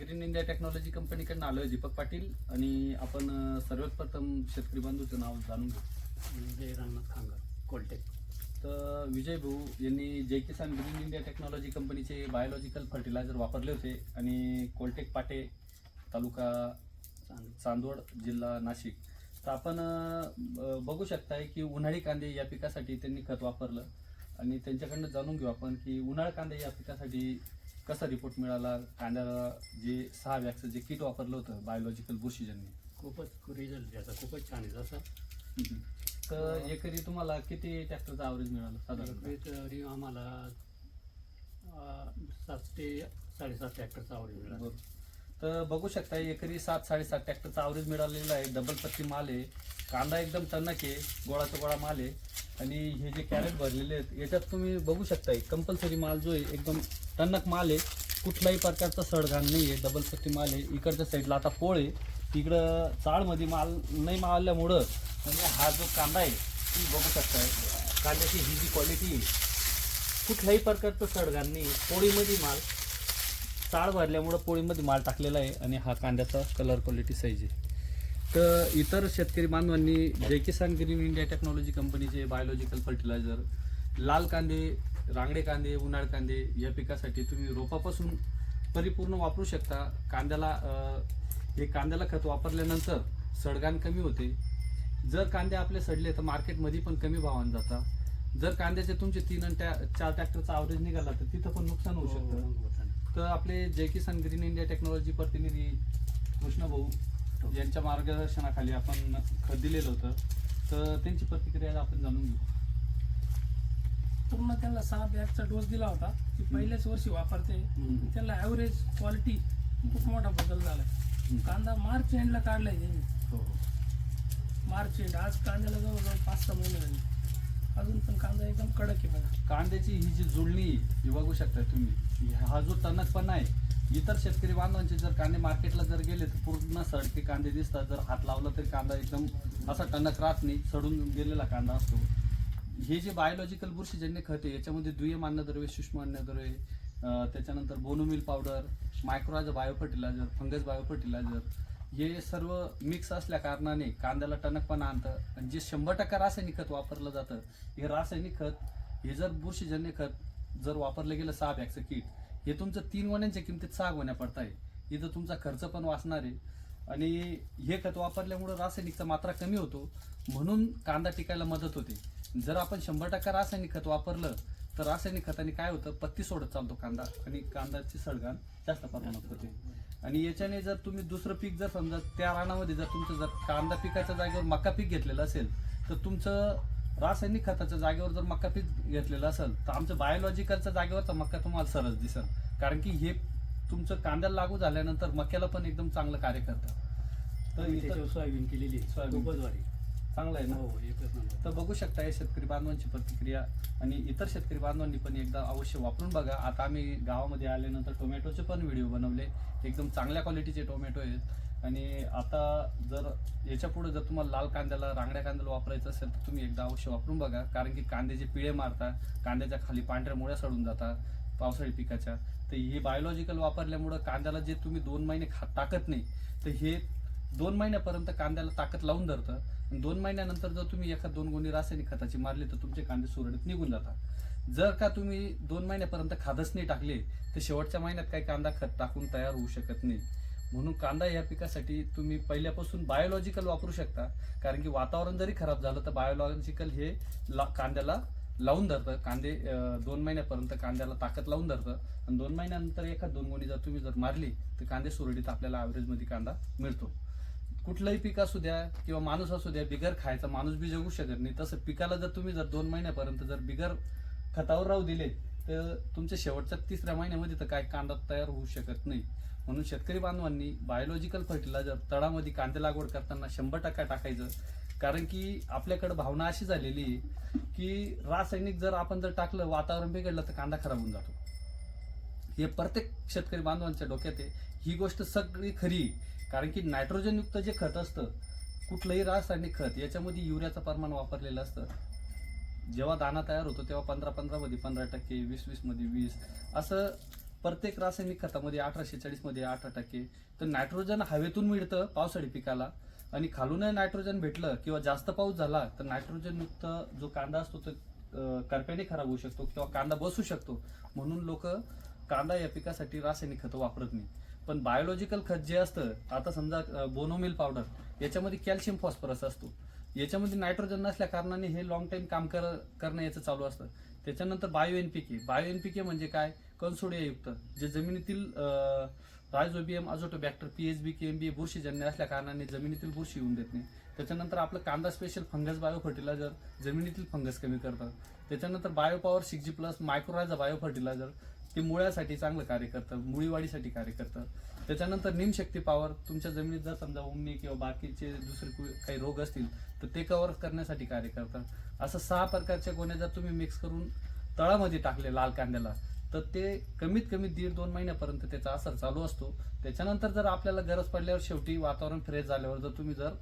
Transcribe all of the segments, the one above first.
Green India technology कंपनीकडनं आलोय दीपक पाटील आणि आपण सर्वात प्रथम शेतकरी बंधूचं नाव जाणून घेऊ. विजय रामनाथ खांगर कोलटेक तर विजय भाऊ यांनी Jai Kisan green India technology कंपनीचे बायोलॉजिकल फर्टिलायझर वापरले होते आणि कोलटेक पाटे तालुका चांदवड. जिल्हा नाशिक. तर आपण बघू शकताय की उन्हाळी कांदे या पिकासाठी त्यांनी खत वापरलं. आणि त्यांच्याकडनं जाणून घेऊ आपण की उन्हाळी कांदे या पिकासाठी कसा रिपोर्ट मिळाला? कांद्याला जे सहा वॅक्स जे किट वापरलं होतं बायोलॉजिकल बुरशीजन्य खूपच रिझल्ट त्याचा खूपच छान आहे जसं तर एकरी तुम्हाला किती ट्रॅक्टरचा ॲव्हरेज मिळालं साधारण तरी आम्हाला सात ते साडेसात ट्रॅक्टरचा आवड मिळाला. तर बघू शकता एकरी सात साडेसात ट्रॅक्टरचा आवरेज मिळालेला आहे. डबल पत्ती माल आहे. कांदा एकदम टणक आहे. गोळाचा गोळा माल आहे. आणि हे जे कॅरेट भरलेले आहेत याच्यात तुम्ही बघू शकता कंपल्सरी माल जो आहे एकदम टणक माल आहे. कुठल्याही प्रकारचा सडघाण नाही आहे. डबल पत्ती माल आहे. इकडच्या साईडला आता पोळ आहे. तिकडं चाळमध्ये माल नाही मारल्यामुळं म्हणजे हा जो कांदा आहे तुम्ही बघू शकताय कांद्याची ही जी क्वालिटी आहे कुठल्याही प्रकारचं सडघाण नाही पोळीमध्ये माल चाळ भरल्यामुळं पोळीमध्ये माल टाकलेला आहे आणि हा कांद्याचा कलर क्वालिटी साईज आहे. तर इतर शेतकरी बांधवांनी Jai Kisan green India technology कंपनीचे बायोलॉजिकल फर्टिलायझर लाल कांदे रांगडे कांदे उन्हाळ कांदे या पिकासाठी तुम्ही रोपापासून परिपूर्ण वापरू शकता. कांद्याला हे कांद्याला खत वापरल्यानंतर सडगाण कमी होते. जर कांदे आपले सडले तर मार्केटमध्ये पण कमी भावाने जातात जर कांद्याचे तुमचे तीन आणि त्या चार ट्रॅक्टरचा ॲव्हरेज निघाला तर तिथं पण नुकसान होऊ शकतं. हो, तर आपले Jai Kisan green India technology प्रतिनिधी कृष्ण भाऊ यांच्या मार्गदर्शनाखाली आपण खत दिलेलं होतं तर त्यांची प्रतिक्रिया आपण जाणून घेऊ. पूर्ण त्यांना सहा बॅगचा डोस दिला होता ती पहिल्याच वर्षी वापरते. त्याला ॲव्हरेज क्वालिटी खूप मोठा बदल झालाय. कांदा मार्च एंडला काढलाय त्यांनी. हो हो. मार्च एंड आज कांद्याला जवळजवळ पाच सहा महिने झाले. अजून पण कांदा एकदम कडक आहे बघा. कांद्याची ही जी जुळणी ही बघू शकता तुम्ही. हा जो टणकपणा आहे इतर शेतकरी बांधवांचे जर कांदे मार्केटला जर गेले तर पूर्ण सडके कांदे दिसतात. जर हात लावला तरी कांदा एकदम असा टणक राहत नाही सडून गेलेला कांदा असतो. हे जे बायोलॉजिकल बुरशीजन्य खत आहे याच्यामध्ये दुय्यम अन्नद्रव्य सूक्ष्म अन्नद्रव्य अं, त्याच्यानंतर bonemeal powder मायक्रोज biofertiliser fungus biofertiliser हे सर्व मिक्स असल्या कारणाने कांद्याला टणकपणा आणतं. आणि जे शंभर टक्का रासायनिक खत वापरलं जातं हे रासायनिक खत हे जर बुरशीजन्य खत जर वापरलं गेलं सहा बॅगचं किट हे तुमचं तीन वण्याच्या किमतीत सहा गोण्या पडत आहे इथं तुमचा खर्च पण वाचणार आहे. आणि हे खत वापरल्यामुळं रासायनिकचा मात्रा कमी होतो. म्हणून कांदा टिकायला मदत होते. जर आपण शंभर टक्का रासायनिक खत वापरलं तर रासायनिक खताने काय होतं? पत्ती सोडत चालतो कांदा. आणि कांद्याची सडगाण जास्त प्रमाणात होते. आणि याच्याने जर तुम्ही दुसरं पीक जर समजा त्या रानामध्ये जर तुमचं जर कांदा पिकाच्या जागेवर मका पीक घेतलेलं असेल तर तुमचं रासायनिक खताच्या जागेवर जर मका पीक घेतलेलं असेल तर आमचं बायोलॉजिकलच्या जागेवरचा मका तुम्हाला सरस दिसेल कारण की हे तुमचं कांद्याला लागू झाल्यानंतर मक्याला पण एकदम चांगलं कार्य करतं तर सोयाबीन केलेली. सोयाबीन. चांगलं आहे ना? हो एकच नंबर तर बघू शकता हे शेतकरी बांधवांची प्रतिक्रिया आणि इतर शेतकरी बांधवांनी पण एकदा अवश्य वापरून बघा. आता आम्ही गावामध्ये आल्यानंतर टोमॅटोचे पण व्हिडिओ बनवले. एकदम चांगल्या क्वालिटीचे टोमॅटो आहेत. आणि आता जर याच्यापुढे जर तुम्हाला लाल कांद्याला रांगड्या कांद्याला वापरायचं असेल तर तुम्ही एकदा अवश्य वापरून बघा. कारण की कांद्याचे पिळे मारतात. कांद्याच्या खाली पांढऱ्या मुळ्या सडून जातात पावसाळी पिकाच्या. तर हे बायोलॉजिकल वापरल्यामुळं कांद्याला जे तुम्ही दोन महिने खा टाकत नाही तर हे दोन महिन्यापर्यंत कांद्याला ताकद लावून धरतं. आणि दोन महिन्यानंतर जर तुम्ही एखाद दोन गोणी रासायनिक खताची मारली तर तुमचे कांदे सुरळीत निघून जातात. जर का तुम्ही दोन महिन्यापर्यंत खादच नाही टाकले तर शेवटच्या महिन्यात काही कांदा खत टाकून तयार होऊ शकत नाही. म्हणून कांदा या पिकासाठी तुम्ही पहिल्यापासून बायोलॉजिकल वापरू शकता. कारण की वातावरण जरी खराब झालं तर बायोलॉजिकल हे ला कांद्याला लावून धरतं. कांदे दोन महिन्यापर्यंत कांद्याला ताकद लावून धरतं. आणि दोन महिन्यानंतर एखाद दोन गोणी जर तुम्ही जर मारली तर कांदे सुरळीत आपल्याला ॲव्हरेजमध्ये कांदा मिळतो. कुठलंही पीक असू द्या किंवा माणूस असू द्या बिगर खायचा माणूस बी जगू शकत नाही. तसं पिकाला जर तुम्ही जर दोन महिन्यापर्यंत जर बिगर खतावर राहू दिले तर तुमच्या शेवटच्या तिसऱ्या महिन्यामध्ये तर काय कांदा तयार होऊ शकत नाही. म्हणून शेतकरी बांधवांनी बायोलॉजिकल फर्टिलायझर तळामध्ये कांदे लागवड करताना शंभर टक्का टाकायचं. कारण की आपल्याकडे भावना अशी झालेली आहे की रासायनिक जर आपण जर टाकलं वातावरण बिघडलं तर कांदा खराब होऊन जातो. हे प्रत्येक शेतकरी बांधवांच्या डोक्यात आहे. ही गोष्ट सगळी खरी कारण की नायट्रोजनयुक्त जे खत असतं कुठलंही रासायनिक खत याच्यामध्ये युरियाचं प्रमाण वापरलेलं असतं. जेव्हा दाणा तयार होतो तेव्हा पंधरा पंधरामध्ये पंधरा टक्के वीस वीसमध्ये वीस. असं प्रत्येक रासायनिक खतामध्ये अठराशे चाळीसमध्ये अठरा टक्के. तर नायट्रोजन हवेतून मिळतं पावसाळी पिकाला. आणि खालून नायट्रोजन भेटलं किंवा जास्त पाऊस झाला तर नायट्रोजनयुक्त जो कांदा असतो तो करप्याने खराब होऊ शकतो किंवा कांदा बसू शकतो. म्हणून लोक कांदा या पिकासाठी रासायनिक खतं वापरत नाही पण बायोलॉजिकल खत जे असतं आता समजा बोनोमिल पावडर याच्यामध्ये कॅल्शियम फॉस्फरस असतो. याच्यामध्ये नायट्रोजन नसल्या कारणाने हे लॉंग टाइम काम कर करणं याचं चालू असतं. त्याच्यानंतर बायो एनपीके बायो एनपीके म्हणजे काय? कन्सोडियायुक्त जे जमिनीतील रायझोबियम अझोटोबॅक्टर पीएचबी केएमबी बुरशीजन्य असल्या कारणाने जमिनीतील बुरशी येऊन देत नाही. त्याच्यानंतर आपलं कांदा स्पेशल फंगस बायो फर्टिलायझर जमिनीतील फंगस कमी करतं त्याच्यानंतर bio power six G plus mycorrhiza bio fertiliser ते मुळ्यासाठी चांगलं कार्य करतं मुळीवाढीसाठी कार्य करतं. त्याच्यानंतर निमशक्ती पॉवर तुमच्या जमिनीत जर समजा उमणी किंवा बाकीचे दुसरे काही रोग असतील तर ते कव्हर करण्यासाठी कार्य करतं. असं सहा प्रकारच्या गोण्या जर तुम्ही मिक्स करून तळामध्ये टाकले लाल कांद्याला तर ते कमीत कमी दीड दोन महिन्यापर्यंत त्याचा असर चालू असतो. त्याच्यानंतर जर आपल्याला गरज पडल्यावर शेवटी वातावरण फ्रेश झाल्यावर जर तुम्ही जर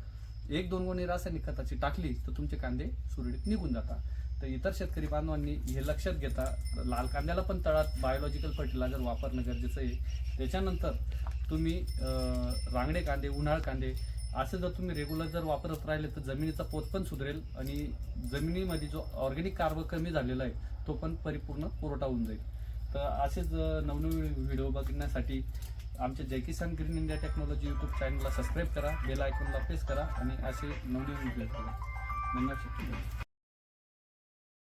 एक दोन गोणी रासायनिक खताची टाकली तर तुमचे कांदे सुरळीत निघून जातात. तर इतर शेतकरी बांधवांनी हे लक्षात घेता लाल कांद्याला पण तळात बायोलॉजिकल फर्टिलायझर वापरणं गरजेचं आहे. त्याच्यानंतर तुम्ही रांगडे कांदे उन्हाळ कांदे असं जर तुम्ही रेग्युलर जर वापरत राहिले तर जमिनीचा पोत पण सुधरेल आणि जमिनीमध्ये जो ऑर्गॅनिक कार्ब कमी झालेला आहे तो पण परिपूर्ण पुरवठा होऊन जाईल. तर असेच नवनवीन व्हिडिओ बघण्यासाठी आमच्या Jai Kisan green India technology YouTube चॅनलला सबस्क्राईब करा बेल आयकॉनला प्रेस करा आणि असे नवनवीन व्हिडिओ करा धन्यवाद.